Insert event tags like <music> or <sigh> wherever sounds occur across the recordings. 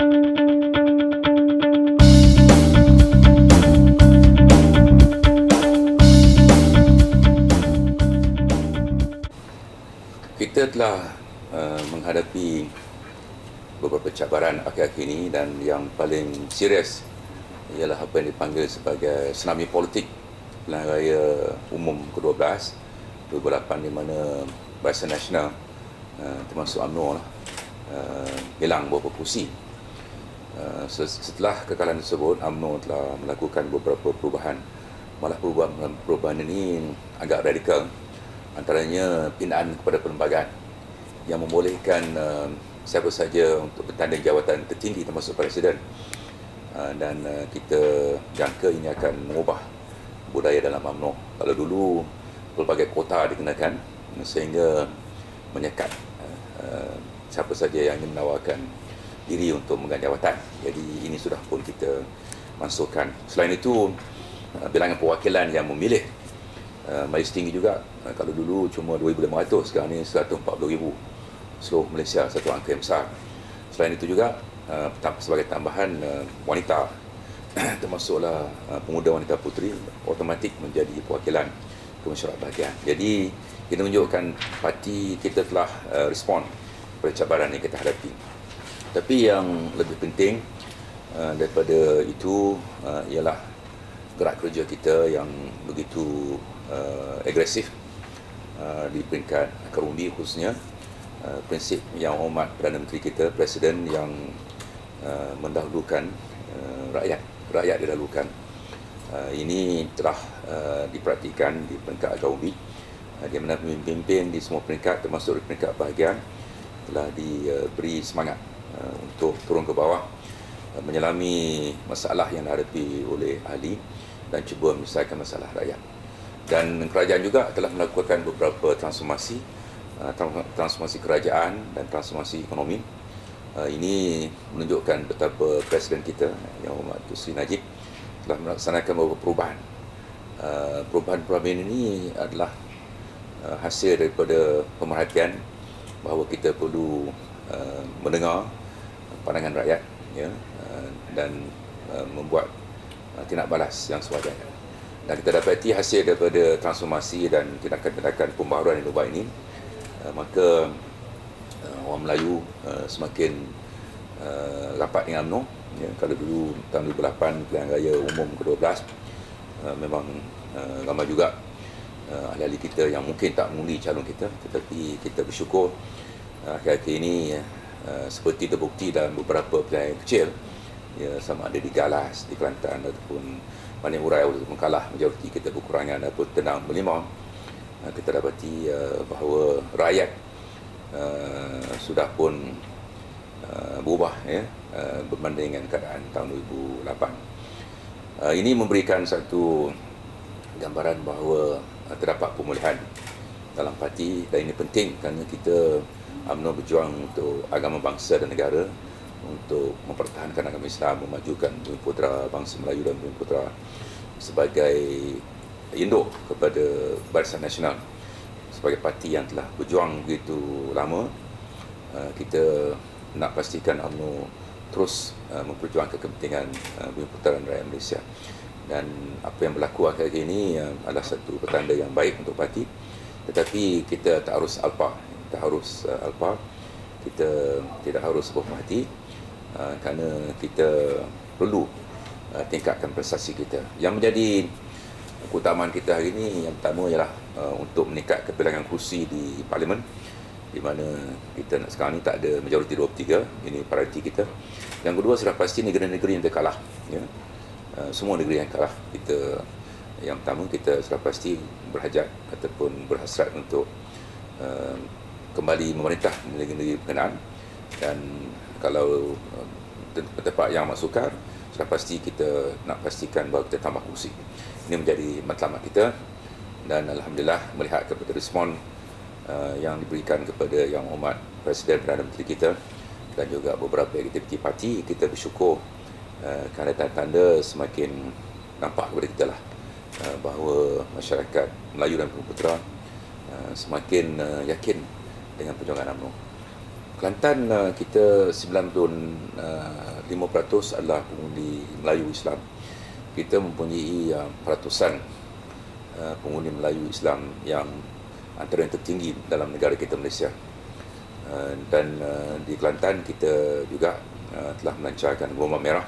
Kita telah uh, menghadapi beberapa cabaran akhir-akhir ini dan yang paling serius ialah apa yang dipanggil sebagai tsunami politik pilihan raya umum ke-12 2008 di mana Barisan Nasional uh, termasuk UMNO lah, uh, hilang beberapa kursi. Uh, setelah kekalahan tersebut, UMNO telah melakukan beberapa perubahan. Malah perubahan, perubahan ini agak radikal. Antaranya pindaan kepada perlembagaan yang membolehkan uh, siapa saja untuk bertanding jawatan tertinggi termasuk presiden. Uh, dan uh, kita jangka ini akan mengubah budaya dalam UMNO. Kalau dulu pelbagai kota dikenakan sehingga menyekat uh, siapa saja yang ingin menawarkan diri untuk mengganti jawatan jadi ini sudah pun kita masukkan. Selain itu uh, bilangan perwakilan yang memilih uh, majlis tinggi juga. Uh, kalau dulu cuma 2,500 sekarang ni 140,000 seluruh Malaysia satu angka yang besar. Selain itu juga sebagai tambahan wanita. <coughs> Termasuklah pemuda wanita puteri otomatik menjadi perwakilan ke masyarakat bahagian. Jadi ini menunjukkan parti kita telah respon pada cabaran yang kita hadapi tapi yang lebih penting uh, daripada itu uh, ialah gerak kerja kita yang begitu uh, agresif uh, di peringkat akar umbi khususnya uh, prinsip yang hormat Perdana Menteri kita Presiden yang uh, mendahulukan uh, rakyat rakyat didahulukan uh, ini telah uh, diperhatikan di peringkat akar umbi uh, dia mana pemimpin di semua peringkat termasuk di peringkat bahagian telah diberi semangat uh, untuk turun ke bawah uh, menyelami masalah yang dihadapi oleh ahli dan cuba menyelesaikan masalah rakyat. Dan kerajaan juga telah melakukan beberapa transformasi, uh, transformasi kerajaan dan transformasi ekonomi. Ini menunjukkan betapa Presiden kita, Yang Hormat Sri Najib, telah melaksanakan beberapa perubahan. Perubahan-perubahan ini adalah hasil daripada pemerhatian bahawa kita perlu mendengar pandangan rakyat ya, dan membuat Uh, tindak balas yang sewajarnya. Dan kita dapati hasil daripada transformasi dan tindakan-tindakan pembaharuan yang ubah ini, uh, maka uh, orang Melayu semakin rapat dengan UMNO. Ya, kalau dulu tahun 2008 pilihan raya umum ke-12 memang ramai juga ahli-ahli kita yang mungkin tak mengundi calon kita tetapi kita bersyukur akhir-akhir ini seperti terbukti dalam beberapa pilihan kecil. Ya, sama ada di Galas, di Kelantan ataupun Manik Urai ataupun kalah majoriti kita berkurangan ataupun tenang berlima uh, kita dapati uh, bahawa rakyat uh, sudah pun uh, berubah ya, uh, berbanding dengan keadaan tahun 2008 uh, ini memberikan satu gambaran bahawa uh, terdapat pemulihan dalam parti dan ini penting kerana kita UMNO berjuang untuk agama bangsa dan negara untuk mempertahankan agama Islam, memajukan Bumi Putra bangsa Melayu dan Bumi Putra sebagai induk kepada Barisan Nasional sebagai parti yang telah berjuang begitu lama. Uh, kita nak pastikan UMNO terus uh, memperjuangkan kepentingan uh, Bumi Putra dan rakyat Malaysia. Dan apa yang berlaku akhir ini adalah satu petanda yang baik untuk parti tetapi kita tak harus alpa kita harus alpa kita tidak harus berpuas hati uh, kerana kita perlu uh, tingkatkan prestasi kita. Yang menjadi keutamaan kita hari ini yang pertama ialah uh, untuk meningkat kebilangan kursi di parlimen di mana kita nak sekarang ni tak ada majoriti 23 ini prioriti kita yang kedua sudah pasti negeri-negeri yang terkalah ya. uh, semua negeri yang kalah kita yang pertama kita sudah pasti berhajat ataupun berhasrat untuk uh, kembali memerintah negeri-negeri berkenaan. Dan kalau uh, tempat yang masukkan sudah pasti kita nak pastikan bahawa kita tambah kursi ini menjadi matlamat kita dan Alhamdulillah melihat kepada respon uh, yang diberikan kepada yang umat Presiden Perdana Menteri kita dan juga beberapa aktiviti parti kita bersyukur uh, kerana tanda-tanda semakin nampak kepada kita lah uh, bahawa masyarakat Melayu dan Putra uh, semakin uh, yakin dengan perjuangan UMNO. Kelantan kita 9 tahun uh, 5% adalah pengundi Melayu Islam. Kita mempunyai peratusan pengundi Melayu Islam yang antara yang tertinggi dalam negara kita Malaysia. Dan di Kelantan kita juga telah melancarkan gelombang merah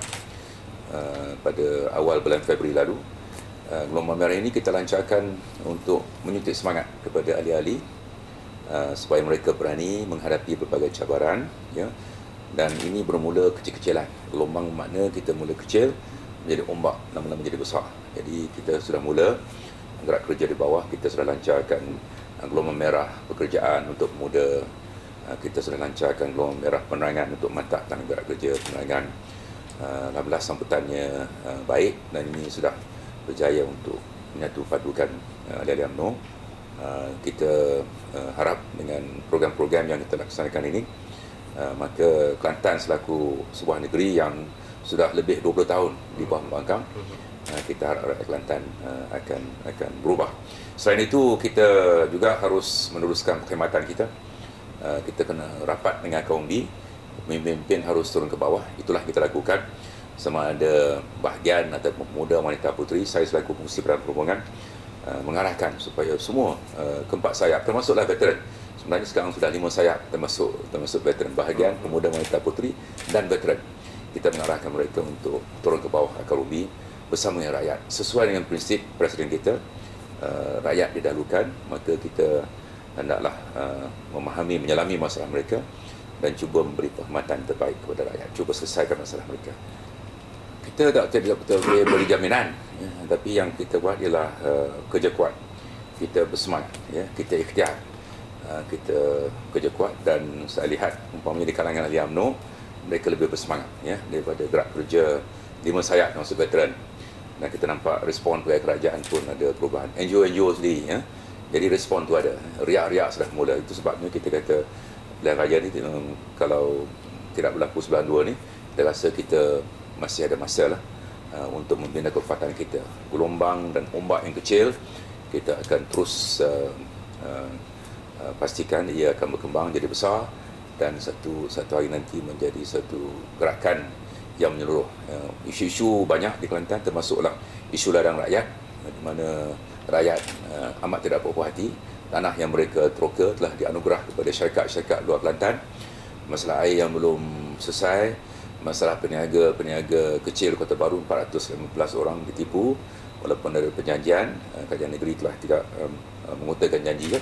pada awal bulan Februari lalu. Uh, gelombang merah ini kita lancarkan untuk menyuntik semangat kepada ahli-ahli uh, supaya mereka berani menghadapi berbagai cabaran ya. Dan ini bermula kecil-kecilan. Gelombang makna kita mula kecil menjadi ombak lama-lama menjadi besar. Jadi kita sudah mula gerak kerja di bawah kita sudah lancarkan uh, gelombang merah pekerjaan untuk muda. Uh, kita sudah lancarkan gelombang merah penerangan untuk mata tangan gerak kerja penerangan. Alhamdulillah sambutannya baik dan ini sudah berjaya untuk menyatu padukan ahli-ahli UMNO kita harap dengan program-program yang kita laksanakan ini uh, maka Kelantan selaku sebuah negeri yang sudah lebih 20 tahun di bawah pembangkang uh, kita harap rakyat Kelantan uh, akan akan berubah. Selain itu kita juga harus meneruskan perkhidmatan kita. Uh, kita kena rapat dengan kaum B pemimpin harus turun ke bawah. Itulah kita lakukan sama ada bahagian atau pemuda wanita puteri saya selaku fungsi peran perhubungan uh, mengarahkan supaya semua uh, keempat sayap termasuklah veteran. Sebenarnya sekarang sudah lima sayap termasuk termasuk veteran bahagian pemuda wanita puteri dan veteran. Kita mengarahkan mereka untuk turun ke bawah akar ubi bersama dengan rakyat. Sesuai dengan prinsip presiden kita uh, rakyat didahulukan maka kita hendaklah uh, memahami menyelami masalah mereka dan cuba memberi perkhidmatan terbaik kepada rakyat. Cuba selesaikan masalah mereka kita tak tidak betul boleh beri jaminan ya, tapi yang kita buat ialah uh, kerja kuat. Kita bersemangat ya. Kita ikhtiar Ah, kita kerja kuat dan saya lihat umpamanya di kalangan ahli UMNO mereka lebih bersemangat ya daripada gerak kerja lima sayap termasuk veteran. Dan kita nampak respon pegawai kerajaan pun ada perubahan. NGO-NGO sendiri ya. Jadi respon tu ada. Riak-riak sudah mula. Itu sebabnya kita kata pilihan raya ni kalau tidak berlaku sebelah dua ni kita rasa kita masih ada masa lah uh, untuk membina kekuatan kita. Gelombang dan ombak yang kecil kita akan terus uh, uh, Uh, pastikan ia akan berkembang jadi besar dan satu satu hari nanti menjadi satu gerakan yang menyeluruh. Uh, isu-isu banyak di Kelantan termasuklah isu ladang rakyat di mana rakyat uh, amat tidak berpuas hati. Tanah yang mereka teroka telah dianugerah kepada syarikat-syarikat luar Kelantan. Masalah air yang belum selesai masalah peniaga-peniaga kecil Kota Baru 415 orang ditipu walaupun dari perjanjian kajian negeri telah tidak um, mengutarakan janji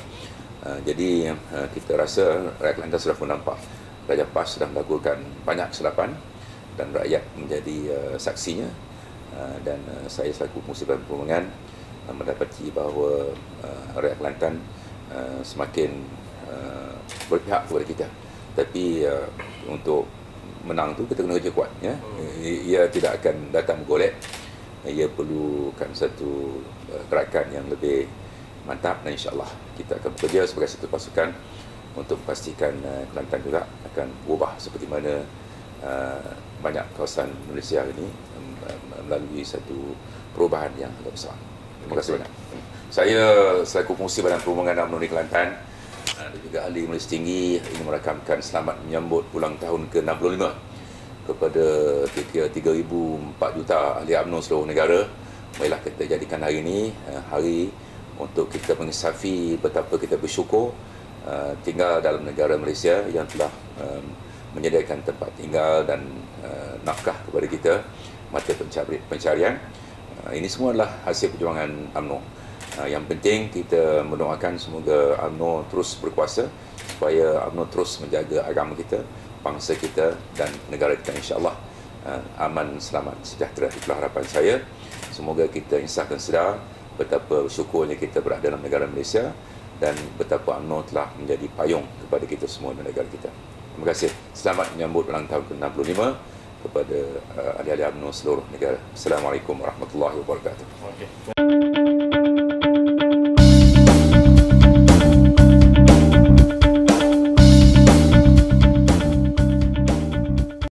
Ah, jadi uh, kita rasa rakyat Kelantan sudah menampak Raja PAS sudah melakukan banyak kesilapan dan rakyat menjadi uh, saksinya. Uh, dan uh, saya selaku fungsi perhubungan uh, mendapati bahawa uh, rakyat Kelantan uh, semakin uh, berpihak kepada kita. Tapi uh, untuk menang tu kita kena kerja kuat ya ia tidak akan datang golek ia perlukan satu uh, gerakan yang lebih mantap dan insyaAllah kita akan bekerja sebagai satu pasukan untuk memastikan uh, Kelantan juga akan berubah seperti mana uh, banyak kawasan Malaysia ini um, melalui satu perubahan yang agak besar. Terima kasih banyak. Saya selaku fungsi Badan Perhubungan dan Menuruni Kelantan dan juga ahli Malaysia Tinggi ingin merakamkan selamat menyambut ulang tahun ke-65 kepada kira 3,004 juta ahli UMNO seluruh negara. Baiklah kita jadikan hari ini uh, hari untuk kita mengisafi betapa kita bersyukur uh, tinggal dalam negara Malaysia yang telah um, menyediakan tempat tinggal dan nafkah kepada kita mata pencari, pencarian ini semua adalah hasil perjuangan UMNO uh, yang penting kita mendoakan semoga UMNO terus berkuasa supaya UMNO terus menjaga agama kita bangsa kita dan negara kita insyaAllah uh, aman, selamat, sejahtera itulah harapan saya semoga kita insahkan sedar betapa syukurnya kita berada dalam negara Malaysia dan betapa UMNO telah menjadi payung kepada kita semua dan negara kita. Terima kasih. Selamat menyambut ulang tahun ke-65 kepada uh, ahli-ahli UMNO seluruh negara. Assalamualaikum warahmatullahi wabarakatuh. Okay.